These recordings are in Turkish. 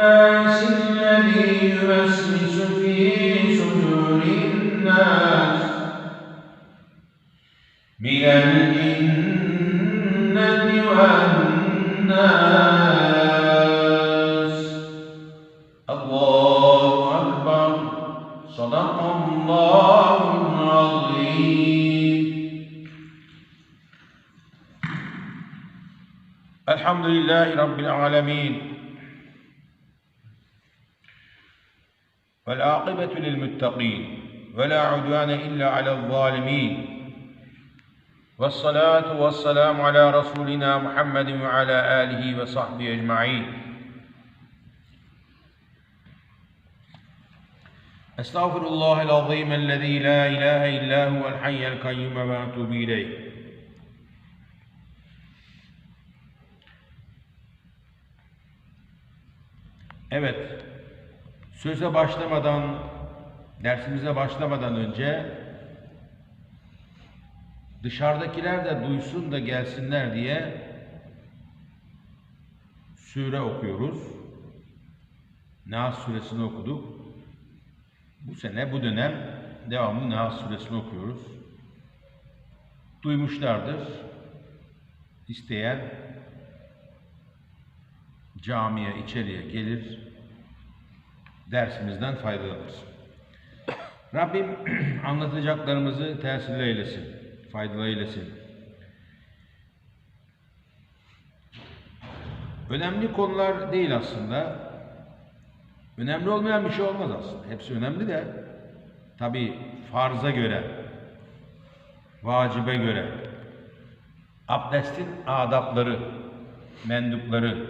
الذي يوسوس في صدور الناس. من الجنة والناس. الله أكبر. صدق الله العظيم. الحمد لله رب العالمين. والعاقبة للمتقين ولا عدوان إلا على الظالمين. والصلاة والسلام على رسولنا محمد وعلى آله وصحبه أجمعين. أستغفر الله العظيم الذي لا إله إلا هو الحي القيوم وأتوب إليه. Evet, söze başlamadan, dersimize başlamadan önce dışarıdakiler de duysun da gelsinler diye sure okuyoruz. Nas suresini okuduk. Bu sene, bu dönem devamlı Nas suresini okuyoruz. Duymuşlardır. İsteyen camiye, içeriye gelir, dersimizden faydalanır. Rabbim anlatacaklarımızı tesirli eylesin, faydalı eylesin. Önemli konular değil aslında. Önemli olmayan bir şey olmaz aslında. Hepsi önemli de tabi farza göre, vacibe göre, abdestin adapları, mendupları,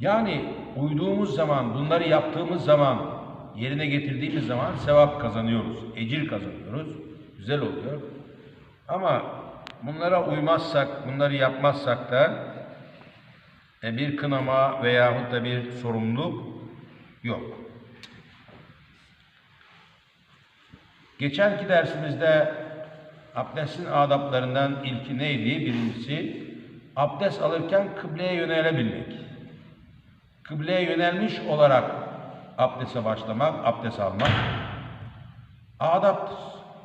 yani uyduğumuz zaman, bunları yaptığımız zaman, yerine getirdiğimiz zaman sevap kazanıyoruz, ecir kazanıyoruz, güzel oluyor. Ama bunlara uymazsak, bunları yapmazsak da e, bir kınama veyahut da bir sorumluluk yok. Geçenki dersimizde abdestin adaplarından ilki neydi? Birincisi, abdest alırken kıbleye yönelebilmek. Kıbleye yönelmiş olarak abdeste başlamak, abdest almak adaptır,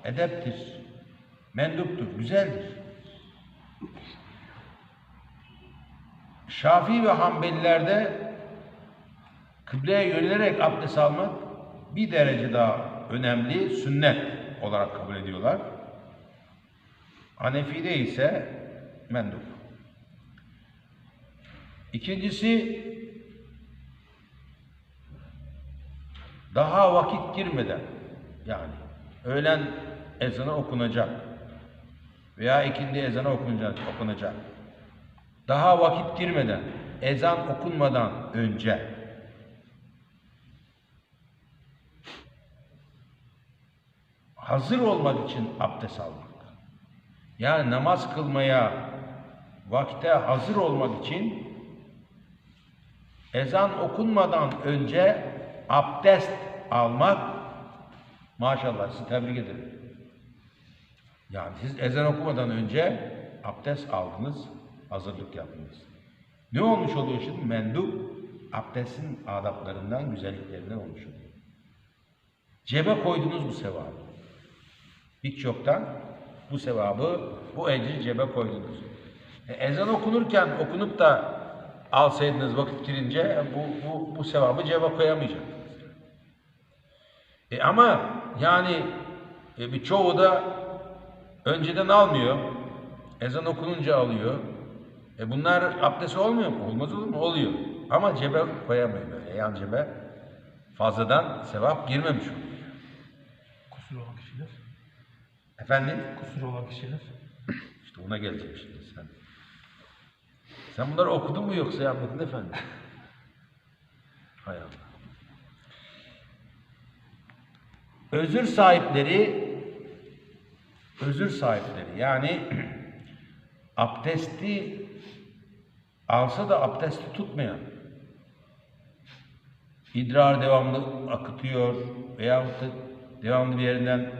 edeptir, menduptur, güzeldir. Şafii ve Hanbelilerde kıbleye yönelerek abdest almak bir derece daha önemli, sünnet olarak kabul ediyorlar. Hanefi'de ise mendup. İkincisi daha vakit girmeden yani öğlen ezanı okunacak veya ikindi ezanı okunacak, okunacak. Daha vakit girmeden, ezan okunmadan önce hazır olmak için abdest almak. Yani namaz kılmaya vakte hazır olmak için ezan okunmadan önce abdest almak maşallah sizi tebrik ederim. Yani siz ezan okumadan önce abdest aldınız, hazırlık yaptınız. Ne olmuş oluyor şimdi? Mendup abdestin adaplarından, güzelliklerinden olmuş oluyor. Cebe koydunuz bu sevabı. Hiç yoktan bu sevabı, bu ecri cebe koydunuz. E, ezan okunurken okunup da alsaydınız vakit girince bu, bu, bu sevabı cebe koyamayacaktınız. E ama yani e, bir çoğu da önceden almıyor. Ezan okununca alıyor. E bunlar abdest olmuyor mu? Olmaz olur mu? Oluyor. Ama cebe koyamıyor böyle. Yan cebe fazladan sevap girmemiş oluyor. Kusur olan kişiler. Efendim? Kusur olan kişiler. İşte ona geleceğim şimdi sen. Sen bunları okudun mu yoksa yapmadın efendim? Hay Allah. Özür sahipleri özür sahipleri yani abdesti alsa da abdesti tutmayan idrar devamlı akıtıyor veyahut da devamlı bir yerinden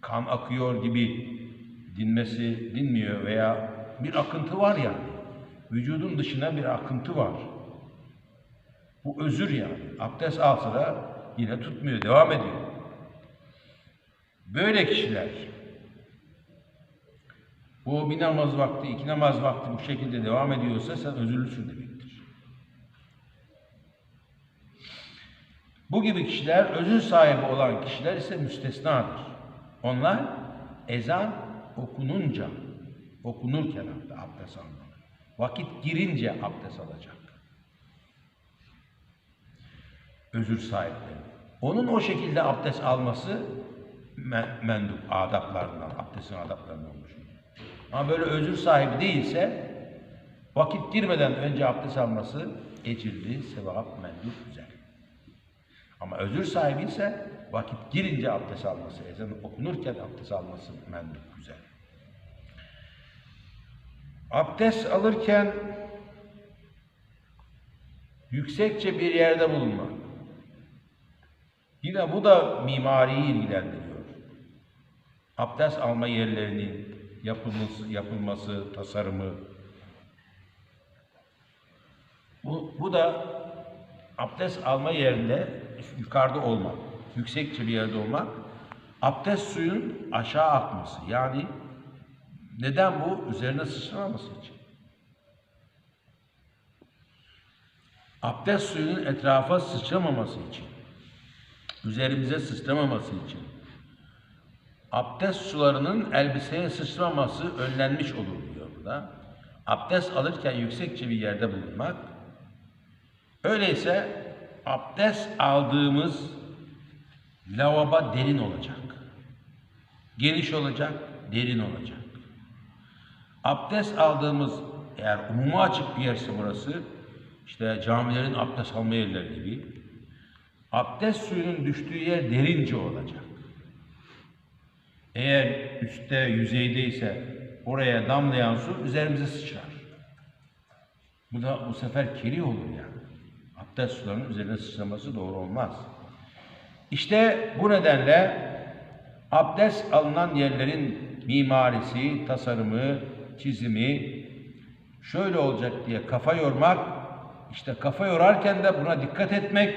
kan akıyor gibi dinmesi dinmiyor veya bir akıntı var yani. Vücudun dışına bir akıntı var. Bu özür yani. Abdest alsa da yine tutmuyor, devam ediyor. Böyle kişiler bu bir namaz vakti, iki namaz vakti bu şekilde devam ediyorsa sen özürlüsün demektir. Bu gibi kişiler, özür sahibi olan kişiler ise müstesnadır. Onlar ezan okununca, okunurken abdest almalı. Vakit girince abdest alacak. Özür sahipleri. Onun o şekilde abdest alması mendup, adaplarından, abdestin adaplarından olmuş. Ama böyle özür sahibi değilse vakit girmeden önce abdest alması ecirli, sevap, mendup, güzel. Ama özür sahibi ise vakit girince abdest alması, ezan okunurken abdest alması mendup, güzel. Abdest alırken yüksekçe bir yerde bulunmak. Yine bu da mimariyi ilgilendiriyor. Abdest alma yerlerinin yapılması, yapılması, tasarımı. Bu, bu da abdest alma yerinde yukarıda olmak, yüksekçe bir yerde olmak, abdest suyun aşağı akması. Yani neden bu? Üzerine sıçramaması için. Abdest suyunun etrafa sıçramaması için. Üzerimize sıçramaması için. Abdest sularının elbiseye sıçraması önlenmiş olur diyor burada. Abdest alırken yüksekçe bir yerde bulunmak. Öyleyse abdest aldığımız lavabo derin olacak. Geniş olacak, derin olacak. Abdest aldığımız eğer umuma açık bir yerse burası, işte camilerin abdest alma yerleri gibi, abdest suyunun düştüğü yer derince olacak. Eğer üstte, yüzeydeyse oraya damlayan su üzerimize sıçrar. Bu da bu sefer kiri olur yani. Abdest sularının üzerine sıçraması doğru olmaz. İşte bu nedenle abdest alınan yerlerin mimarisi, tasarımı, çizimi şöyle olacak diye kafa yormak, işte kafa yorarken de buna dikkat etmek,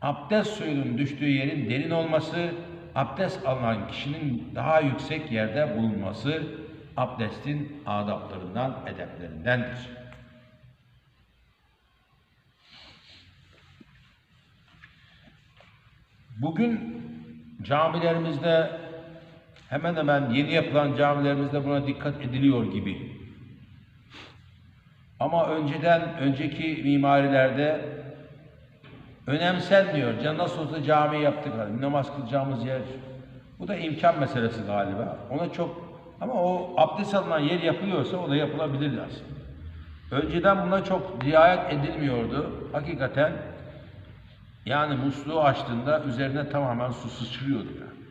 abdest suyunun düştüğü yerin derin olması, abdest alınan kişinin daha yüksek yerde bulunması abdestin adaplarından, edeplerindendir. Bugün camilerimizde hemen hemen yeni yapılan camilerimizde buna dikkat ediliyor gibi. Ama önceden, önceki mimarilerde önemsenmiyor. Can nasıl olsa cami yaptık, hani namaz kılacağımız yer. Bu da imkan meselesi galiba. Ona çok ama o abdest alınan yer yapılıyorsa o da yapılabilir aslında. Önceden buna çok riayet edilmiyordu. Hakikaten yani musluğu açtığında üzerine tamamen su sıçrıyordu yani.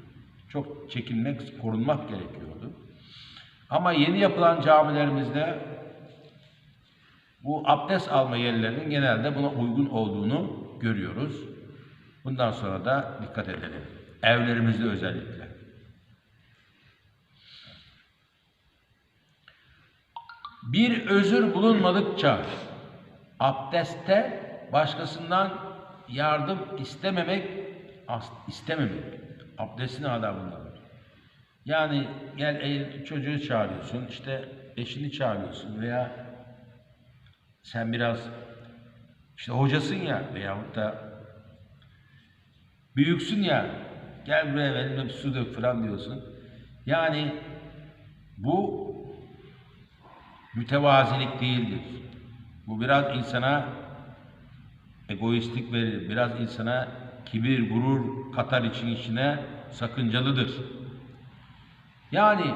Çok çekinmek, korunmak gerekiyordu. Ama yeni yapılan camilerimizde bu abdest alma yerlerinin genelde buna uygun olduğunu görüyoruz. Bundan sonra da dikkat edelim. Evlerimizde özellikle. Bir özür bulunmadıkça abdestte başkasından yardım istememek, istememek. Abdestin adabındandır. Yani gel el, çocuğu çağırıyorsun, işte eşini çağırıyorsun veya sen biraz işte hocasın ya veyahut da büyüksün ya gel buraya benimle bir su dök falan diyorsun. Yani bu mütevazilik değildir. Bu biraz insana egoistlik verir. Biraz insana kibir, gurur katar için içine sakıncalıdır. Yani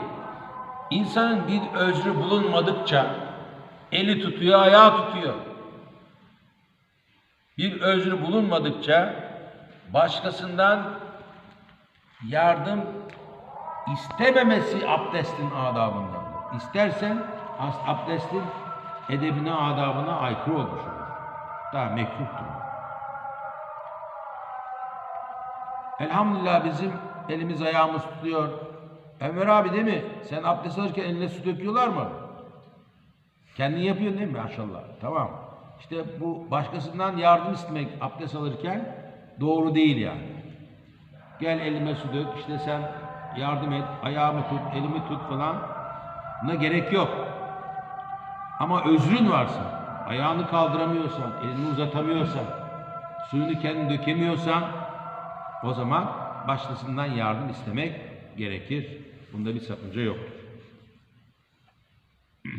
insanın bir özrü bulunmadıkça eli tutuyor, ayağı tutuyor. Bir özrü bulunmadıkça başkasından yardım istememesi abdestin adabından. İstersen abdestin edebine, adabına aykırı olmuş olur. Daha mekruhtur. Elhamdülillah bizim elimiz ayağımız tutuyor. Ömer abi değil mi? Sen abdest alırken eline su döküyorlar mı? Kendin yapıyorsun değil mi? Maşallah. Tamam. İşte bu başkasından yardım istemek abdest alırken doğru değil yani. Gel elime su dök, işte sen yardım et, ayağımı tut, elimi tut falan. Buna gerek yok. Ama özrün varsa, ayağını kaldıramıyorsan, elini uzatamıyorsan, suyunu kendin dökemiyorsan o zaman başkasından yardım istemek gerekir. Bunda bir sakınca yoktur.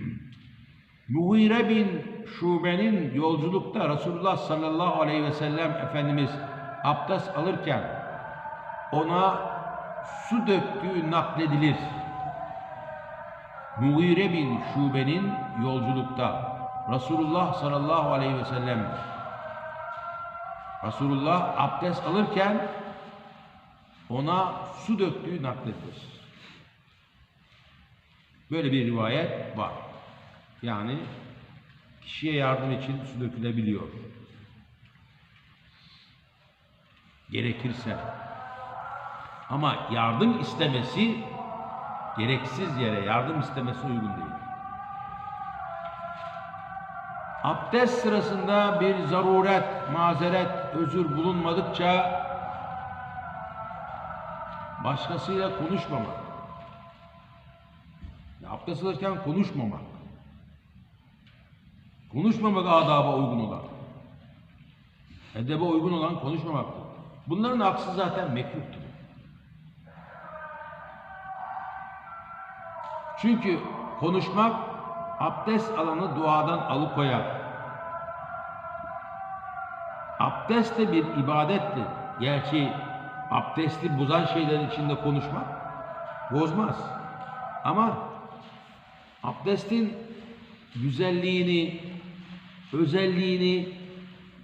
Mughire bin Şube'nin yolculukta Resulullah sallallahu aleyhi ve sellem Efendimiz abdest alırken ona su döktüğü nakledilir. Mughire bin Şube'nin yolculukta Resulullah sallallahu aleyhi ve sellem Resulullah abdest alırken ona su döktüğü nakledilir. Böyle bir rivayet var. Yani kişiye yardım için su. Gerekirse. Ama yardım istemesi gereksiz yere yardım istemesi uygun değil. Abdest sırasında bir zaruret, mazeret, özür bulunmadıkça başkasıyla konuşmamak. Abdest alırken konuşmamak. Konuşmamak adaba uygun olan. Edebe uygun olan konuşmamaktır. Bunların aksi zaten mekruhtur. Çünkü konuşmak abdest alanı duadan alıkoyar. Abdest de bir ibadettir. Gerçi abdesti bozan şeylerin içinde konuşmak bozmaz. Ama abdestin güzelliğini, özelliğini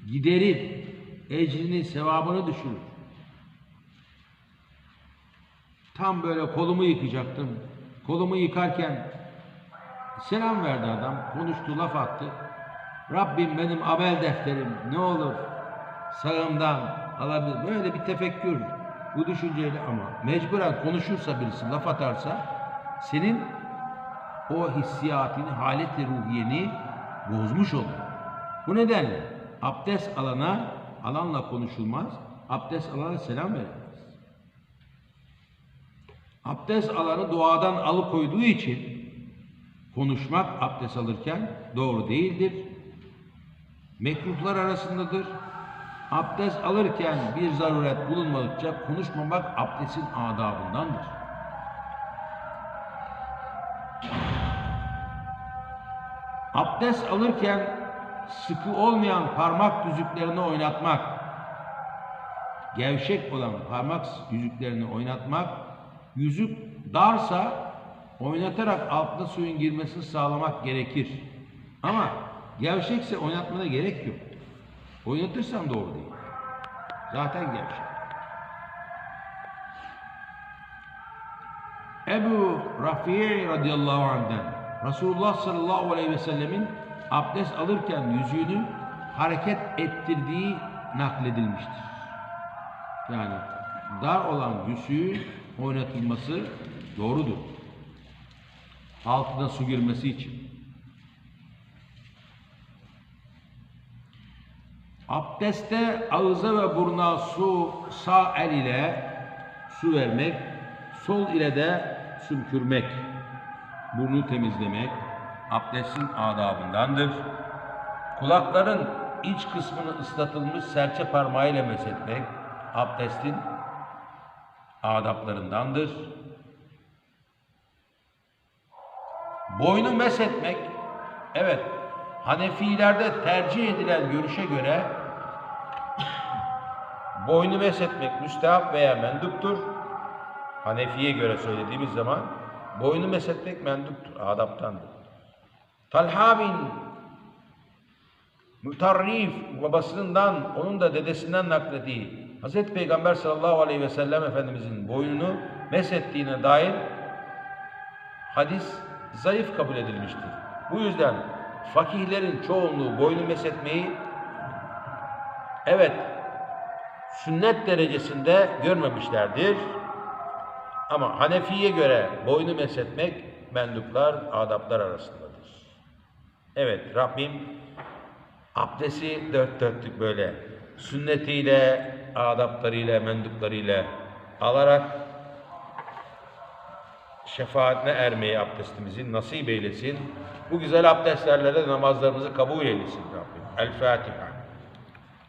giderir, ecrini, sevabını düşürür. Tam böyle kolumu yıkacaktım. Kolumu yıkarken selam verdi adam, konuştu, laf attı. Rabbim benim amel defterim ne olur sağımdan alabilir. Böyle bir tefekkür bu düşünceyle ama mecburen konuşursa birisi, laf atarsa senin o hissiyatını, haleti ruhiyeni bozmuş olur. Bu nedenle abdest alana, alanla konuşulmaz, abdest alana selam verilmez. Abdest alanı doğadan alıkoyduğu için konuşmak abdest alırken doğru değildir. Mekruhlar arasındadır. Abdest alırken bir zaruret bulunmadıkça konuşmamak abdestin adabındandır. Abdest alırken sıkı olmayan parmak yüzüklerini oynatmak, gevşek olan parmak yüzüklerini oynatmak, yüzük darsa oynatarak altına suyun girmesini sağlamak gerekir. Ama gevşekse oynatmana gerek yok. Oynatırsan doğru değil. Zaten gevşek. Ebu Rafi'i radıyallahu anh'den Resulullah sallallahu aleyhi ve sellemin abdest alırken yüzüğünü hareket ettirdiği nakledilmiştir. Yani dar olan yüzüğün oynatılması doğrudur. Altına su girmesi için. Abdestte ağıza ve buruna su sağ el ile su vermek, sol ile de sümkürmek, burnu temizlemek abdestin adabındandır. Kulakların iç kısmını ıslatılmış serçe parmağıyla meshetmek abdestin adaplarındandır. Boynu meshetmek, evet Hanefilerde tercih edilen görüşe göre boynu meshetmek müstehap veya menduptur. Hanefi'ye göre söylediğimiz zaman boynu meshetmek menduptur, adaptandır. Talha bin Mütarrif babasından, onun da dedesinden naklediği Hazreti Peygamber sallallahu aleyhi ve sellem Efendimizin boynunu mesettiğine dair hadis zayıf kabul edilmiştir. Bu yüzden fakihlerin çoğunluğu boynu mesetmeyi evet sünnet derecesinde görmemişlerdir. Ama Hanefi'ye göre boynu mesetmek menduplar, adaplar arasındadır. Evet Rabbim abdesti dört dörtlük böyle sünnetiyle, adaplarıyla, menduplarıyla alarak şefaatine ermeyi abdestimizi nasip eylesin. Bu güzel abdestlerle de namazlarımızı kabul eylesin Rabbim. El Fatiha.